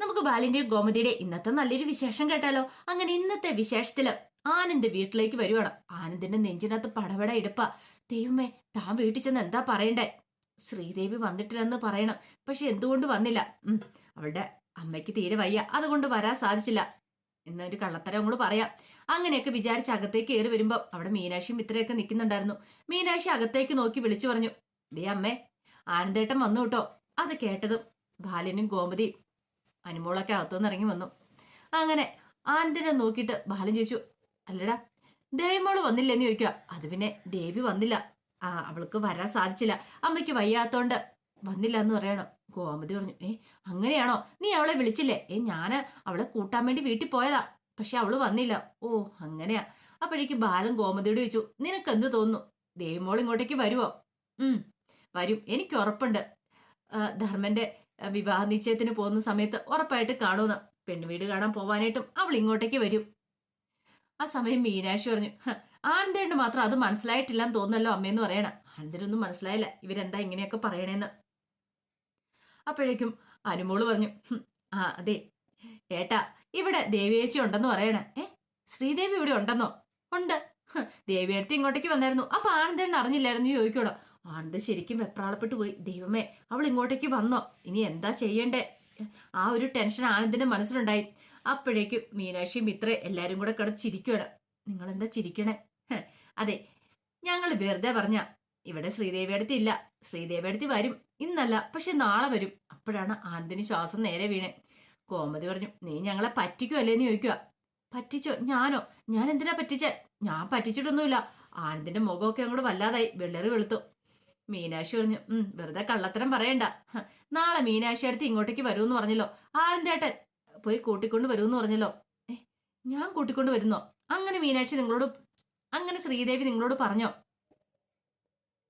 നമുക്ക് ബാലിന്റെയും ഗോമതിയുടെ ഇന്നത്തെ നല്ലൊരു വിശേഷം കേട്ടാലോ? അങ്ങനെ ഇന്നത്തെ വിശേഷത്തിൽ ആനന്ദ് വീട്ടിലേക്ക് വരുവാണ്. ആനന്ദിന്റെ നെഞ്ചിനകത്ത് പടപട ഇടുപ്പ. ദൈവമേ താൻ വീട്ടിൽ ചെന്ന് എന്താ പറയണ്ടേ? ശ്രീദേവി വന്നിട്ടില്ലെന്ന് പറയണം. പക്ഷെ എന്തുകൊണ്ട് വന്നില്ല? ഉം, അവളുടെ അമ്മയ്ക്ക് തീരെ വയ്യ. അതുകൊണ്ട് വരാൻ സാധിച്ചില്ല. എന്നൊരു കള്ളത്തരം കൂടെ പറയാം. അങ്ങനെയൊക്കെ വിചാരിച്ച് അകത്തേക്ക് കയറി വരുമ്പോ അവിടെ മീനാക്ഷിയും ഇത്രയൊക്കെ നിൽക്കുന്നുണ്ടായിരുന്നു. മീനാക്ഷി അകത്തേക്ക് നോക്കി വിളിച്ചു പറഞ്ഞു ദേ അമ്മേ ആനന്ദേട്ടൻ വന്നു കേട്ടോ. അത് കേട്ടതും ബാലനും ഗോമതിയും അനുമോളൊക്കെ അകത്തുനിന്ന് ഇറങ്ങി വന്നു. അങ്ങനെ ആനന്ദിനെ നോക്കിയിട്ട് ബാലൻ ചോദിച്ചു അല്ലടാ ദേവിമോൾ വന്നില്ലെന്ന് ചോദിക്കുക അത് പിന്നെ ദേവി വന്നില്ല. ആ അവൾക്ക് വരാൻ സാധിച്ചില്ല. അമ്മയ്ക്ക് വയ്യാത്തോണ്ട് വന്നില്ല എന്ന് പറയണം? ഗോമതി പറഞ്ഞു ഏ അങ്ങനെയാണോ? നീ അവളെ വിളിച്ചില്ലേ? ഏ ഞാൻ അവളെ കൂട്ടാൻ വേണ്ടി വീട്ടിൽ പോയതാ. പക്ഷെ അവൾ വന്നില്ല. ഓ അങ്ങനെയാ. അപ്പോഴേക്ക് ബാലൻ ഗോമതിയോട് ചോദിച്ചു നിനക്ക് എന്ത് തോന്നുന്നു? ദേവിമോൾ ഇങ്ങോട്ടേക്ക് വരുമോ ഉം വരും. എനിക്ക് ഉറപ്പുണ്ട്. ധർമ്മന്റെ വിവാഹ നിശ്ചയത്തിന് പോകുന്ന സമയത്ത് ഉറപ്പായിട്ട് കാണുമെന്ന്. പെണ്ണുവീട് കാണാൻ പോവാനായിട്ടും അവൾ ഇങ്ങോട്ടേക്ക് വരും. ആ സമയം മീനാക്ഷി പറഞ്ഞു "ഹ, ആനന്ദേണ്ട് മാത്രം അത് മനസ്സിലായിട്ടില്ലെന്ന് തോന്നുന്നല്ലോ അമ്മയെന്ന് പറയണ. ആനന്ദനൊന്നും മനസ്സിലായില്ല. ഇവരെന്താ ഇങ്ങനെയൊക്കെ പറയണേന്ന്? അപ്പോഴേക്കും അനുമോൾ പറഞ്ഞു ആ അതെ. ഏട്ടാ ഇവിടെ ദേവിയേച്ചി ഉണ്ടെന്ന് പറയണ. ഏ ശ്രീദേവി ഇവിടെ ഉണ്ടെന്നോ? ഉണ്ട്. ദേവിയെടുത്ത് ഇങ്ങോട്ടേക്ക് വന്നായിരുന്നു. അപ്പൊ ആനന്ദേണ്ണ അറിഞ്ഞില്ലായിരുന്നു ചോദിക്കണോ ആനന്ദ് ശരിക്കും വെപ്രാളപ്പെട്ടു പോയി. ദൈവമേ അവൾ ഇങ്ങോട്ടേക്ക് വന്നോ? ഇനി എന്താ ചെയ്യണ്ടേ? ആ ഒരു ടെൻഷൻ ആനന്ദിന്റെ മനസ്സിലുണ്ടായി. അപ്പോഴേക്കും മീനാക്ഷി മിത്ര എല്ലാരും കൂടെ കിടന്ന് നിങ്ങൾ എന്താ ചിരിക്കണേ? അതെ ഞങ്ങൾ വെറുതെ പറഞ്ഞ. ഇവിടെ ശ്രീദേവി അടുത്ത് ഇല്ല. ശ്രീദേവി അടുത്ത് വരും. ഇന്നല്ല പക്ഷെ നാളെ വരും. അപ്പോഴാണ് ആനന്ദിന് ശ്വാസം നേരെ വീണേ. കോമതി പറഞ്ഞു നീ ഞങ്ങളെ പറ്റിക്കോ അല്ലേന്ന് ചോദിക്കുക പറ്റിച്ചോ? ഞാനോ? ഞാൻ എന്തിനാ പറ്റിച്ചേ? ഞാൻ പറ്റിച്ചിട്ടൊന്നുമില്ല. ആനന്ദിന്റെ മുഖമൊക്കെ അങ്ങോട്ട് വല്ലാതായി. വെള്ളറി വെളുത്തു. മീനാക്ഷി പറഞ്ഞു ഉം വെറുതെ കള്ളത്തരം പറയണ്ട. നാളെ മീനാക്ഷി അടുത്ത് ഇങ്ങോട്ടേക്ക് വരൂന്ന് പറഞ്ഞല്ലോ. ആനന്ദേട്ടൻ പോയി കൂട്ടിക്കൊണ്ട് വരൂന്ന് പറഞ്ഞല്ലോ. ഞാൻ കൂട്ടിക്കൊണ്ട് വരുന്നോ? അങ്ങനെ മീനാക്ഷി നിങ്ങളോട് അങ്ങനെ ശ്രീദേവി നിങ്ങളോട് പറഞ്ഞോ?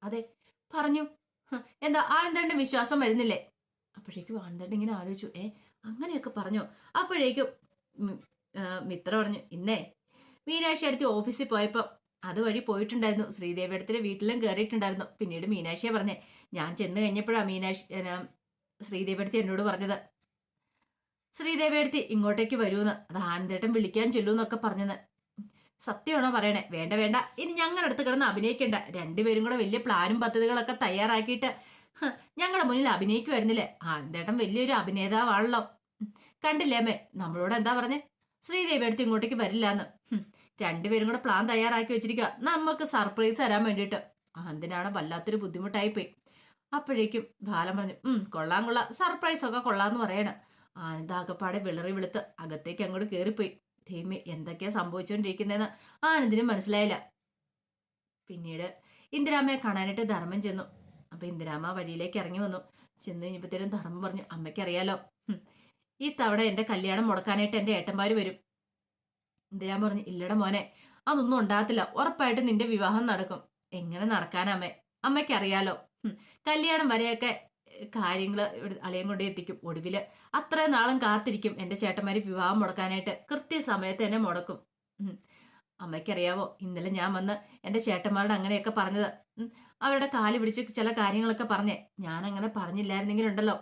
അതെ പറഞ്ഞു. എന്താ ആനന്ദേട്ടന്റെ വിശ്വാസം വരുന്നില്ലേ? അപ്പോഴേക്കും ആനന്ദേട്ടൻ ഇങ്ങനെ ആലോചിച്ചു. ഏ അങ്ങനെയൊക്കെ പറഞ്ഞു? അപ്പോഴേക്കും മിത്ര പറഞ്ഞു ഇന്നേ. മീനാക്ഷി അടുത്ത് ഓഫീസിൽ പോയപ്പോൾ അതുവഴി പോയിട്ടുണ്ടായിരുന്നു. ശ്രീദേവി അടുത്തിലെ വീട്ടിലും കയറിയിട്ടുണ്ടായിരുന്നു പിന്നീട് മീനാക്ഷിയെ പറഞ്ഞേ ഞാൻ ചെന്ന് കഴിഞ്ഞപ്പോഴാണ് മീനാക്ഷി ശ്രീദേവി അടുത്ത് എന്നോട് പറഞ്ഞത്. ശ്രീദേവി അടുത്ത് ഇങ്ങോട്ടേക്ക് വരുമെന്ന് അത് ആനന്ദേട്ടൻ വിളിക്കാൻ ചെല്ലൂന്നൊക്കെ പറഞ്ഞത് സത്യമാണോ പറയണേ? വേണ്ട വേണ്ട. ഇനി ഞങ്ങളുടെ അടുത്ത് കിടന്ന് അഭിനയിക്കണ്ട. രണ്ടുപേരും കൂടെ വലിയ പ്ലാനും പദ്ധതികളൊക്കെ തയ്യാറാക്കിയിട്ട് ഞങ്ങളുടെ മുന്നിൽ അഭിനയിക്കുമായിരുന്നില്ലേ? ആനന്ദേട്ടൻ വലിയൊരു അഭിനേതാവാണല്ലോ. കണ്ടില്ലേ അമ്മേ? നമ്മളോട് എന്താ പറഞ്ഞേ? ശ്രീദേവി അടുത്ത് ഇങ്ങോട്ടേക്ക് വരില്ലാന്ന്. രണ്ടുപേരും കൂടെ പ്ലാൻ തയ്യാറാക്കി വെച്ചിരിക്കുക നമുക്ക് സർപ്രൈസ് തരാൻ വേണ്ടിയിട്ട്. അതിനാണ് വല്ലാത്തൊരു ബുദ്ധിമുട്ടായി പോയി അപ്പോഴേക്കും ബാലൻ പറഞ്ഞു ഉം കൊള്ളാം കൊള്ളാം. സർപ്രൈസ് ഒക്കെ കൊള്ളാന്ന് പറയണ. ആനന്ദാകപ്പാടെ വിളറി വെളുത്ത് അകത്തേക്ക് അങ്ങോട്ട് കയറിപ്പോയി ദൈവമേ എന്തൊക്കെയാ സംഭവിച്ചുകൊണ്ടിരിക്കുന്നതെന്ന് ആനന്ദിന് മനസ്സിലായില്ല. പിന്നീട് ഇന്ദിരാമ്മയെ കാണാനായിട്ട് ധർമ്മം ചെന്നു. അപ്പൊ ഇന്ദിരാമ്മ വഴിയിലേക്ക് ഇറങ്ങി വന്നു. ചെന്ന് കഴിഞ്ഞപ്പോഴത്തേനും ധർമ്മം പറഞ്ഞു അമ്മയ്ക്കറിയാലോ. ഈ തവണ എന്റെ കല്യാണം മുടക്കാനായിട്ട് എന്റെ ഏട്ടന്മാര് വരും. ഇന്ദിരാമ്മ പറഞ്ഞു ഇല്ലട മോനെ അതൊന്നും ഉണ്ടാകത്തില്ല ഉറപ്പായിട്ട് നിന്റെ വിവാഹം നടക്കും. എങ്ങനെ നടക്കാനമ്മേ അമ്മയ്ക്ക് അറിയാലോ കല്യാണം വരെയൊക്കെ കാര്യങ്ങൾ അളിയൻ കൊണ്ടേ എത്തിക്കും. ഒടുവിൽ അത്രയും നാളും കാത്തിരിക്കും എന്റെ ചേട്ടന്മാര് വിവാഹം മുടക്കാനായിട്ട്. കൃത്യസമയത്ത് തന്നെ മുടക്കും. അമ്മയ്ക്കറിയാവോ ഇന്നലെ ഞാൻ വന്ന് എന്റെ ചേട്ടന്മാരോട് അങ്ങനെയൊക്കെ പറഞ്ഞത്. അവരുടെ കാൽ പിടിച്ച് ചില കാര്യങ്ങളൊക്കെ പറഞ്ഞേ. ഞാൻ അങ്ങനെ പറഞ്ഞില്ലായിരുന്നെങ്കിലുണ്ടല്ലോ.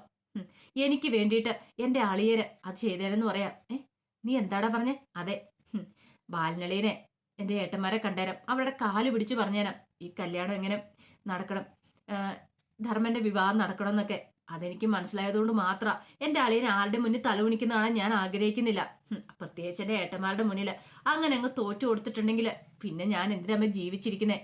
എനിക്ക് വേണ്ടിയിട്ട് എന്റെ അളിയര് അത് ചെയ്തേരെന്ന് പറയാം. ഏ നീ എന്താടാ പറഞ്ഞേ? അതെ ഉം. ബാലനളിയനെ എന്റെ ഏട്ടന്മാരെ കണ്ടേരം. അവരുടെ കാൽ പിടിച്ച് പറഞ്ഞുതരാം ഈ കല്യാണം എങ്ങനെ നടക്കണം? ധർമ്മന്റെ വിവാഹം നടക്കണം എന്നൊക്കെ അതെനിക്ക് മനസ്സിലായതുകൊണ്ട് മാത്രം എന്റെ അളിയനെ ആരുടെ മുന്നിൽ തലകുണിക്കുന്നതാണ് ഞാൻ ആഗ്രഹിക്കുന്നില്ല. പ്രത്യേകിച്ച് എന്റെ ഏട്ടന്മാരുടെ മുന്നിൽ അങ്ങനെ അങ്ങ് തോറ്റു കൊടുത്തിട്ടുണ്ടെങ്കിൽ പിന്നെ ഞാൻ എന്തിനാ ജീവിച്ചിരിക്കുന്നേ?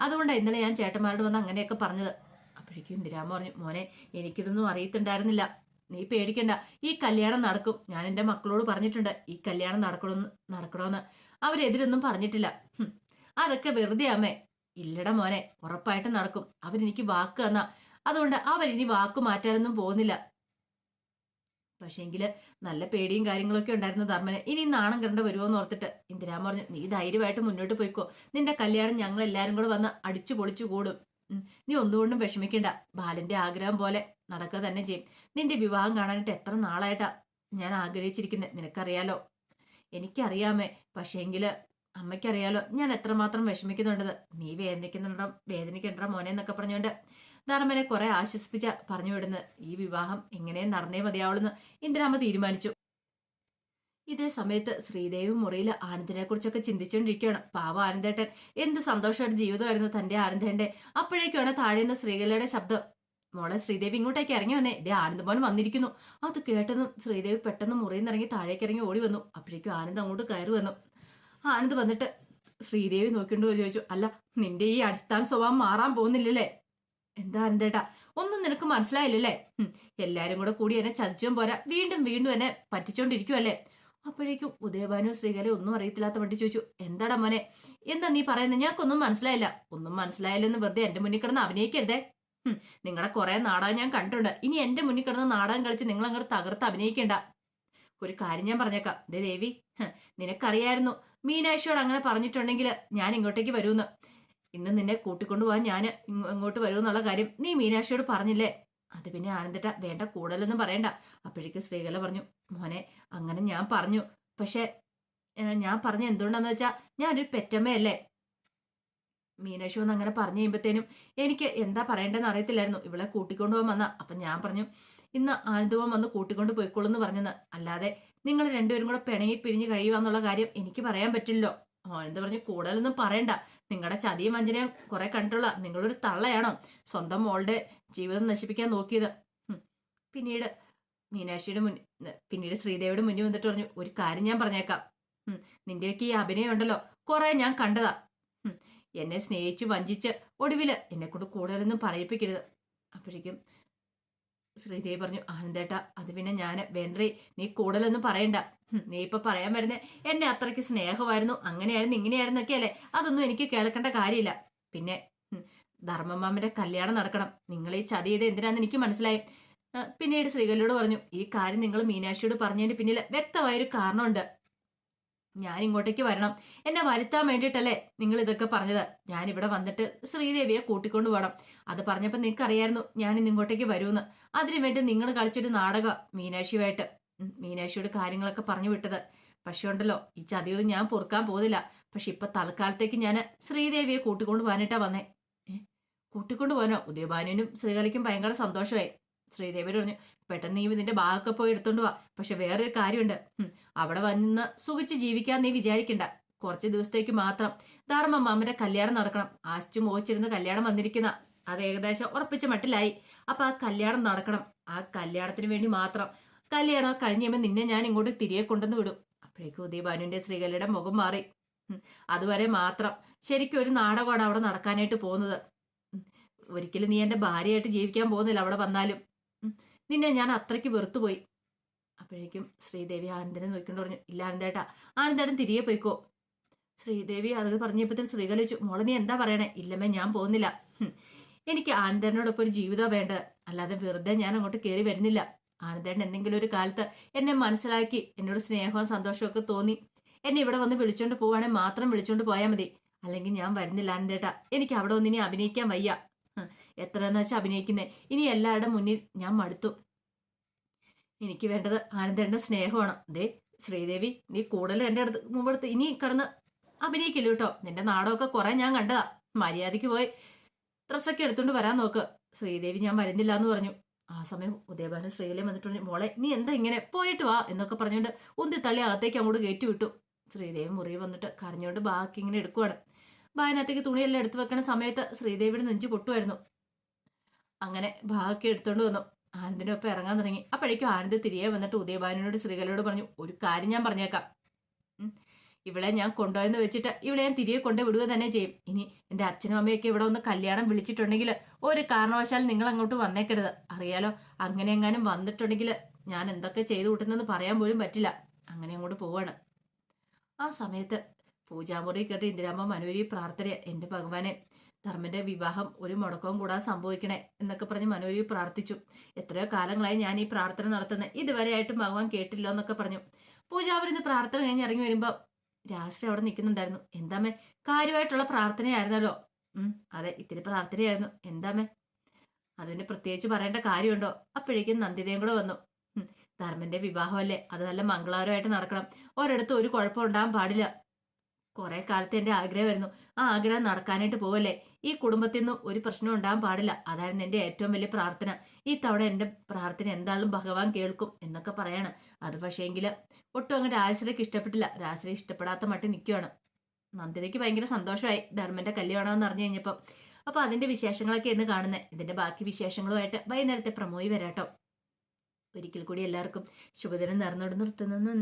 അതുകൊണ്ടാണ് ഇന്നലെ ഞാൻ ചേട്ടന്മാരോട് വന്ന് അങ്ങനെയൊക്കെ പറഞ്ഞത്. അപ്പോഴേക്കും ഇന്ദിരാമ പറഞ്ഞു മോനെ എനിക്കിതൊന്നും അറിയത്തുണ്ടായിരുന്നില്ല. നീ പേടിക്കണ്ട. ഈ കല്യാണം നടക്കും. ഞാൻ എന്റെ മക്കളോട് പറഞ്ഞിട്ടുണ്ട് ഈ കല്യാണം നടക്കണമെന്ന് നടക്കണമെന്ന് അവരെതിരൊന്നും പറഞ്ഞിട്ടില്ല. അതൊക്കെ വെറുതെ അമ്മേ. ഇല്ലട മോനെ ഉറപ്പായിട്ട് നടക്കും. അവരെനിക്ക് വാക്ക് തന്ന. അതുകൊണ്ട് അവരിനി വാക്ക് മാറ്റാനൊന്നും പോകുന്നില്ല. പക്ഷേങ്കിൽ നല്ല പേടിയും കാര്യങ്ങളൊക്കെ ഉണ്ടായിരുന്നു ധർമ്മന്. ഇനി നാണം കണ്ട വരുമോന്ന് ഓർത്തിട്ട് ഇന്ദിരാമ പറഞ്ഞു നീ ധൈര്യമായിട്ട് മുന്നോട്ട് പോയിക്കോ. നിന്റെ കല്യാണം ഞങ്ങൾ എല്ലാരും കൂടെ വന്ന് അടിച്ചു പൊളിച്ചു കൂടും. നീ ഒന്നുകൊണ്ടും വിഷമിക്കണ്ട. ബാലന്റെ ആഗ്രഹം പോലെ നടക്കുക തന്നെ ചെയ്യും. നിന്റെ വിവാഹം കാണാനായിട്ട് എത്ര നാളായിട്ടാ ഞാൻ ആഗ്രഹിച്ചിരിക്കുന്നത് നിനക്കറിയാലോ? എനിക്കറിയാമേ. പക്ഷേങ്കിൽ അമ്മയ്ക്കറിയാലോ ഞാൻ എത്രമാത്രം വിഷമിക്കുന്നുണ്ടെന്ന് നീ വേദനിക്കുന്നുണ്ടോ? വേദനിക്കണ്ട മോനെ എന്നൊക്കെ പറഞ്ഞുകൊണ്ട് ധർമ്മനെ കുറെ ആശ്വസിപ്പിച്ച പറഞ്ഞു വിടുന്നത്. ഈ വിവാഹം എങ്ങനെ നടന്നേ മതിയാവുള്ളെന്ന് ഇന്ദിരാമ്മ തീരുമാനിച്ചു. ഇതേ സമയത്ത് ശ്രീദേവി മുറിയിൽ ആനന്ദിനെ കുറിച്ചൊക്കെ ചിന്തിച്ചുകൊണ്ടിരിക്കുകയാണ് പാവ ആനന്ദേട്ടൻ. എന്ത് സന്തോഷമായിട്ട് ജീവിതമായിരുന്നു തന്റെ ആനന്ദേന്റെ അപ്പോഴേക്കാണ് താഴെയുന്ന ശ്രീകലയുടെ ശബ്ദം. മോളെ ശ്രീദേവി ഇങ്ങോട്ടേക്ക് ഇറങ്ങി വന്നേ. ഇതേ ആനന്ദമോൻ വന്നിരിക്കുന്നു. അത് കേട്ടതും ശ്രീദേവി പെട്ടെന്ന് മുറിയിൽ നിന്ന് ഇറങ്ങി താഴേക്ക് ഇറങ്ങി ഓടി വന്നു. അപ്പോഴേക്കും ആനന്ദ് അങ്ങോട്ട് കയറി വന്നു. ആനന്ദ് വന്നിട്ട് ശ്രീദേവി നോക്കിണ്ടോ ചോദിച്ചു അല്ല നിന്റെ ഈ അടിസ്ഥാന സ്വഭാവം മാറാൻ പോകുന്നില്ലല്ലേ? എന്താ ആനന്ദേട്ടാ? ഒന്നും നിനക്ക് മനസ്സിലായില്ലല്ലേ? എല്ലാരും കൂടെ കൂടി എന്നെ ചതിച്ചും പോരാ. വീണ്ടും വീണ്ടും എന്നെ പറ്റിച്ചോണ്ടിരിക്കുവല്ലേ? അപ്പോഴേക്കും ഉദയഭാനു ശ്രീകല ഒന്നും അറിയത്തില്ലാത്ത വണ്ടി ചോദിച്ചു എന്താടാ മോനെ എന്താ നീ പറയുന്നത് ഞങ്ങൾക്കൊന്നും മനസ്സിലായില്ല. ഒന്നും മനസ്സിലായില്ലെന്ന് വെറുതെ എന്റെ മുന്നിൽ കിടന്ന് അഭിനയിക്കരുതേ. നിങ്ങളെ കുറെ നാടകം ഞാൻ കണ്ടിട്ടുണ്ട്. ഇനി എന്റെ മുന്നിൽ കിടന്ന് നാടകം കളിച്ച് നിങ്ങൾ അങ്ങോട്ട് തകർത്ത് അഭിനയിക്കേണ്ട. ഒരു കാര്യം ഞാൻ പറഞ്ഞേക്കാം. ദേ ദേവി നിനക്കറിയായിരുന്നു. മീനാക്ഷിയോട് അങ്ങനെ പറഞ്ഞിട്ടുണ്ടെങ്കിൽ ഞാൻ ഇങ്ങോട്ടേക്ക് വരുമെന്ന്. ഇന്ന് നിന്നെ കൂട്ടിക്കൊണ്ടുപോകാൻ ഞാൻ ഇങ്ങോട്ട് വരുമെന്നുള്ള കാര്യം നീ മീനാക്ഷിയോട് പറഞ്ഞില്ലേ? അത് പിന്നെ ആനന്ദിട്ട വേണ്ട കൂടുതലൊന്നും പറയണ്ട. അപ്പോഴേക്ക് സ്ത്രീകളെ പറഞ്ഞു മോനെ അങ്ങനെ ഞാൻ പറഞ്ഞു. പക്ഷെ ഞാൻ പറഞ്ഞ എന്തുകൊണ്ടാന്ന് വെച്ചാ ഞാനൊരു പെറ്റമ്മയല്ലേ. മീനാക്ഷി വന്ന് അങ്ങനെ പറഞ്ഞു കഴിയുമ്പത്തേനും എനിക്ക് എന്താ പറയേണ്ടതെന്ന് അറിയത്തില്ലായിരുന്നു. ഇവളെ കൂട്ടിക്കൊണ്ടു പോകാൻ വന്ന. അപ്പൊ ഞാൻ പറഞ്ഞു ഇന്ന് ആനന്ദവും വന്ന് കൂട്ടിക്കൊണ്ട് പോയിക്കോളൂന്ന് പറഞ്ഞെന്ന്. അല്ലാതെ നിങ്ങൾ രണ്ടുപേരും കൂടെ പിണങ്ങി പിരിഞ്ഞ് കഴിയുക എന്നുള്ള കാര്യം എനിക്ക് പറയാൻ പറ്റില്ലല്ലോ. ആനന്ദ് പറഞ്ഞു കൂടുതലൊന്നും പറയണ്ട. നിങ്ങളുടെ ചതിയും വഞ്ചനയും കുറെ കണ്ടിട്ടുള്ള നിങ്ങളൊരു തള്ളയാണോ? സ്വന്തം മോളുടെ ജീവിതം നശിപ്പിക്കാൻ നോക്കിയത്. പിന്നീട് മീനാക്ഷിയുടെ മുൻ പിന്നീട് ശ്രീദേവിയുടെ മുന്നിൽ വന്നിട്ട് പറഞ്ഞു ഒരു കാര്യം ഞാൻ പറഞ്ഞേക്കാം. നിന്റെയൊക്കെ ഈ അഭിനയം ഉണ്ടല്ലോ. കുറെ ഞാൻ കണ്ടതാ. എന്നെ സ്നേഹിച്ച് വഞ്ചിച്ച് ഒടുവിൽ എന്നെ കൊണ്ട് കൂടുതലൊന്നും പറയിപ്പിക്കരുത്. അപ്പോഴേക്കും ശ്രീദേവി പറഞ്ഞു ആനന്ദേട്ട അത് പിന്നെ ഞാൻ വേണ്ടേ നീ കൂടുതലൊന്നും പറയണ്ട. നീ ഇപ്പൊ പറയാൻ വരുന്നേ എന്നെ അത്രയ്ക്ക് സ്നേഹമായിരുന്നു അങ്ങനെയായിരുന്നു ഇങ്ങനെയായിരുന്നൊക്കെ അല്ലേ? അതൊന്നും എനിക്ക് കേൾക്കേണ്ട കാര്യമില്ല. പിന്നെ ധർമ്മമാമന്റെ കല്യാണം നടക്കണം. നിങ്ങൾ ഈ ചതി ചെയ്ത് എന്തിനാന്ന് എനിക്ക് മനസ്സിലായി. പിന്നീട് ശ്രീകലിയോട് പറഞ്ഞു ഈ കാര്യം നിങ്ങൾ മീനാക്ഷിയോട് പറഞ്ഞതിന് പിന്നിൽ വ്യക്തമായൊരു കാരണമുണ്ട്. ഞാൻ ഇങ്ങോട്ടേക്ക് വരണം. എന്നെ വരുത്താൻ വേണ്ടിയിട്ടല്ലേ നിങ്ങൾ ഇതൊക്കെ പറഞ്ഞത്. ഞാൻ ഇവിടെ വന്നിട്ട് ശ്രീദേവിയെ കൂട്ടിക്കൊണ്ടു പോകണം അത് പറഞ്ഞപ്പോൾ നിങ്ങൾക്ക് അറിയായിരുന്നു ഞാൻ ഇന്ന് ഇങ്ങോട്ടേക്ക് വരുമെന്ന്. അതിനു വേണ്ടി നിങ്ങൾ കളിച്ചൊരു നാടകം മീനാക്ഷിയുമായിട്ട് മീനാക്ഷിയോട് കാര്യങ്ങളൊക്കെ പറഞ്ഞു വിട്ടത്. പക്ഷേ ഉണ്ടല്ലോ ഈ ചതിയൊന്നും ഞാൻ പൊറുക്കാൻ പോകുന്നില്ല പക്ഷെ ഇപ്പൊ തൽക്കാലത്തേക്ക് ഞാൻ ശ്രീദേവിയെ കൂട്ടിക്കൊണ്ട് പോകാനായിട്ടാ വന്നേ. കൂട്ടിക്കൊണ്ട് പോകാനോ? ഉദയഭാനുവിനും ശ്രീകളിക്കും ഭയങ്കര സന്തോഷമായി. ശ്രീദേവിയോട് പറഞ്ഞു പെട്ടെന്ന് നീ ഇതിന്റെ ഭാഗമൊക്കെ പോയി എടുത്തോണ്ട് പോവാ പക്ഷെ വേറൊരു കാര്യമുണ്ട്. അവിടെ വന്ന് സുഖിച്ച് ജീവിക്കാൻ നീ വിചാരിക്കണ്ട. കുറച്ച് ദിവസത്തേക്ക് മാത്രം. ധർമ്മ മാമന്റെ കല്യാണം നടക്കണം. ആശിച്ചു മോഹിച്ചിരുന്ന് കല്യാണം വന്നിരിക്കുന്ന. അത് ഏകദേശം ഉറപ്പിച്ച മട്ടിലായി. അപ്പൊ ആ കല്യാണം നടക്കണം. ആ കല്യാണത്തിന് വേണ്ടി മാത്രം. കല്യാണം കഴിഞ്ഞ് നിന്നെ ഞാൻ ഇങ്ങോട്ട് തിരികെ കൊണ്ടുവന്ന് വിടും. അപ്പോഴേക്കും ഉദയഭാനുവിന്റെ ശ്രീകലയുടെ മുഖം മാറി. അതുവരെ മാത്രം. ശരിക്കും ഒരു നാടകമാണ് അവിടെ നടക്കാനായിട്ട് പോകുന്നത്. ഒരിക്കലും നീ എന്റെ ഭാര്യയായിട്ട് ജീവിക്കാൻ പോകുന്നില്ല അവിടെ വന്നാലും. നിന്നെ ഞാൻ അത്രയ്ക്ക് വെറുത്തുപോയി. അപ്പോഴേക്കും ശ്രീദേവി ആനന്ദനെ നോക്കിക്കൊണ്ട് പറഞ്ഞു ഇല്ല ആനന്ദേട്ടാ ആനന്ദേട്ടൻ തിരികെ പോയിക്കോ. ശ്രീദേവി അത് പറഞ്ഞപ്പോഴത്തേന് ശ്രീകല ചോദിച്ചു മോളെ നീ എന്താ പറയണേ? ഇല്ലമ്മേ ഞാൻ പോകുന്നില്ല. എനിക്ക് ആനന്ദേട്ടനോടൊപ്പം ഒരു ജീവിതം വേണ്ടത് അല്ലാതെ വെറുതെ ഞാൻ അങ്ങോട്ട് കയറി വരുന്നില്ല. ആനന്ദേട്ടൻ എന്തെങ്കിലും ഒരു കാലത്ത് എന്നെ മനസ്സിലാക്കി എന്നോട് സ്നേഹവും സന്തോഷവും ഒക്കെ തോന്നി. എന്നെ ഇവിടെ വന്ന് വിളിച്ചോണ്ട് പോവാണെങ്കിൽ മാത്രം വിളിച്ചോണ്ട് പോയാൽ മതി. അല്ലെങ്കിൽ ഞാൻ വരുന്നില്ല ആനന്ദേട്ട. എനിക്ക് അവിടെ വന്ന് ഇനി അഭിനയിക്കാൻ വയ്യ. എത്ര എത്രയെന്ന് വെച്ചാൽ അഭിനയിക്കുന്നേ. ഇനി എല്ലാവരുടെ മുന്നിൽ ഞാൻ മടുത്തു. എനിക്ക് വേണ്ടത് ആനന്ദേട്ടന്റെ സ്നേഹമാണ്. ദേ ശ്രീദേവി നീ കൂടുതൽ എന്റെ അടുത്ത് മുമ്പെടുത്ത് ഇനി കിടന്ന് അഭിനയിക്കില്ല കേട്ടോ. നിന്റെ നാടൊക്കെ കുറെ ഞാൻ കണ്ടതാ. മര്യാദയ്ക്ക് പോയി ഡ്രസ്സൊക്കെ എടുത്തുകൊണ്ട് വരാൻ നോക്ക്. ശ്രീദേവി ഞാൻ വരുന്നില്ല എന്ന് പറഞ്ഞു. ആ സമയം ഉദയഭാനു ശ്രീലയം വന്നിട്ടുണ്ട്. മോളെ നീ എന്താ ഇങ്ങനെ പോയിട്ട് വാ എന്നൊക്കെ പറഞ്ഞുകൊണ്ട് ഉന്തി തള്ളി അകത്തേക്ക് അങ്ങോട്ട് കയറ്റി വിട്ടു. ശ്രീദേവി മുറി വന്നിട്ട് കരഞ്ഞുകൊണ്ട് ബാക്കി ഇങ്ങനെ എടുക്കുവാണ്. ബാഗിനകത്തേക്ക് തുണിയെല്ലാം എടുത്തു വെക്കണ സമയത്ത് ശ്രീദേവിയുടെ നെഞ്ചു പൊട്ടുമായിരുന്നു. അങ്ങനെ ബാഗൊക്കെ എടുത്തോണ്ട് വന്നു. ആനന്ദിന്റെ ഒപ്പം ഇറങ്ങാൻ തുടങ്ങി. അപ്പോഴേക്കും ആനന്ദ് തിരികെ വന്നിട്ട് ഉദയഭാനുവിനോട് ശ്രീകലയോട് പറഞ്ഞു ഒരു കാര്യം ഞാൻ പറഞ്ഞേക്കാം. ഇവളെ ഞാൻ കൊണ്ടുപോയെന്ന് വെച്ചിട്ട് ഇവളെ ഞാൻ തിരികെ കൊണ്ടു വിടുക തന്നെ ചെയ്യും. ഇനി എന്റെ അച്ഛനും അമ്മയൊക്കെ ഇവിടെ ഒന്ന് കല്യാണം വിളിച്ചിട്ടുണ്ടെങ്കിൽ ഒരു കാരണവശാലും നിങ്ങൾ അങ്ങോട്ട് വന്നേക്കരുത്. അറിയാലോ അങ്ങനെ എങ്ങാനും വന്നിട്ടുണ്ടെങ്കിൽ ഞാൻ എന്തൊക്കെ ചെയ്തു കൂട്ടുന്നെന്ന് പറയാൻ പോലും പറ്റില്ല. അങ്ങനെ അങ്ങോട്ട് പോവാണ്. ആ സമയത്ത് പൂജാമുറി കയറി ഇന്ദിരാമ്മ മനോരി പ്രാർത്ഥന എന്റെ ഭഗവാനെ ധർമ്മന്റെ വിവാഹം ഒരു മുടക്കവും കൂടാതെ സംഭവിക്കണേ എന്നൊക്കെ പറഞ്ഞ് മനോരി പ്രാർത്ഥിച്ചു. എത്രയോ കാലങ്ങളായി ഞാൻ ഈ പ്രാർത്ഥന നടത്തുന്നത് ഇതുവരെ ആയിട്ടും ഭഗവാൻ കേട്ടില്ല എന്നൊക്കെ പറഞ്ഞു. പൂജ ഇന്ന് പ്രാർത്ഥന കഴിഞ്ഞ് ഇറങ്ങി വരുമ്പോൾ രാശ്രീ അവിടെ നിൽക്കുന്നുണ്ടായിരുന്നു. എന്താമേ കാര്യമായിട്ടുള്ള പ്രാർത്ഥനയായിരുന്നല്ലോ. ഉം അതെ ഇത്തിരി പ്രാർത്ഥനയായിരുന്നു. എന്താമേ അതിന് പ്രത്യേകിച്ച് പറയേണ്ട കാര്യമുണ്ടോ? അപ്പോഴേക്കും നന്ദിതയും കൂടെ വന്നു. ധർമ്മന്റെ വിവാഹമല്ലേ? അത് നല്ല മംഗളകരമായിട്ട് നടക്കണം. ഒരിടത്തും ഒരു കുഴപ്പം ഉണ്ടാകാൻ പാടില്ല. കുറെ കാലത്തെ എന്റെ ആഗ്രഹമായിരുന്നു ആ ആഗ്രഹം നടക്കാനായിട്ട് പോവല്ലേ? ഈ കുടുംബത്തിൽ നിന്നും ഒരു പ്രശ്നം ഉണ്ടാകാൻ പാടില്ല. അതായിരുന്നു എന്റെ ഏറ്റവും വലിയ പ്രാർത്ഥന. ഈ തവണ എന്റെ പ്രാർത്ഥന എന്താണെന്നും ഭഗവാൻ കേൾക്കും എന്നൊക്കെ പറയാണ്. അത് പക്ഷേങ്കിൽ ഒട്ടും അങ്ങ് രാജശ്രീക്ക് ഇഷ്ടപ്പെട്ടില്ല. രാജശ്രീ ഇഷ്ടപ്പെടാത്ത മട്ടി നിൽക്കുകയാണ് നന്ദിതയ്ക്ക് ഭയങ്കര സന്തോഷമായി. ധർമ്മന്റെ കല്യാണമെന്ന് അറിഞ്ഞു കഴിഞ്ഞപ്പം. അപ്പൊ അതിന്റെ വിശേഷങ്ങളൊക്കെ എന്ന് കാണുന്നത് ഇതിന്റെ ബാക്കി വിശേഷങ്ങളുമായിട്ട് വൈകുന്നേരത്തെ പ്രമോയി വരാട്ടോ. ഒരിക്കൽ കൂടി എല്ലാവർക്കും ശുഭദിനം നേർന്നോട് നിർത്തുന്നു.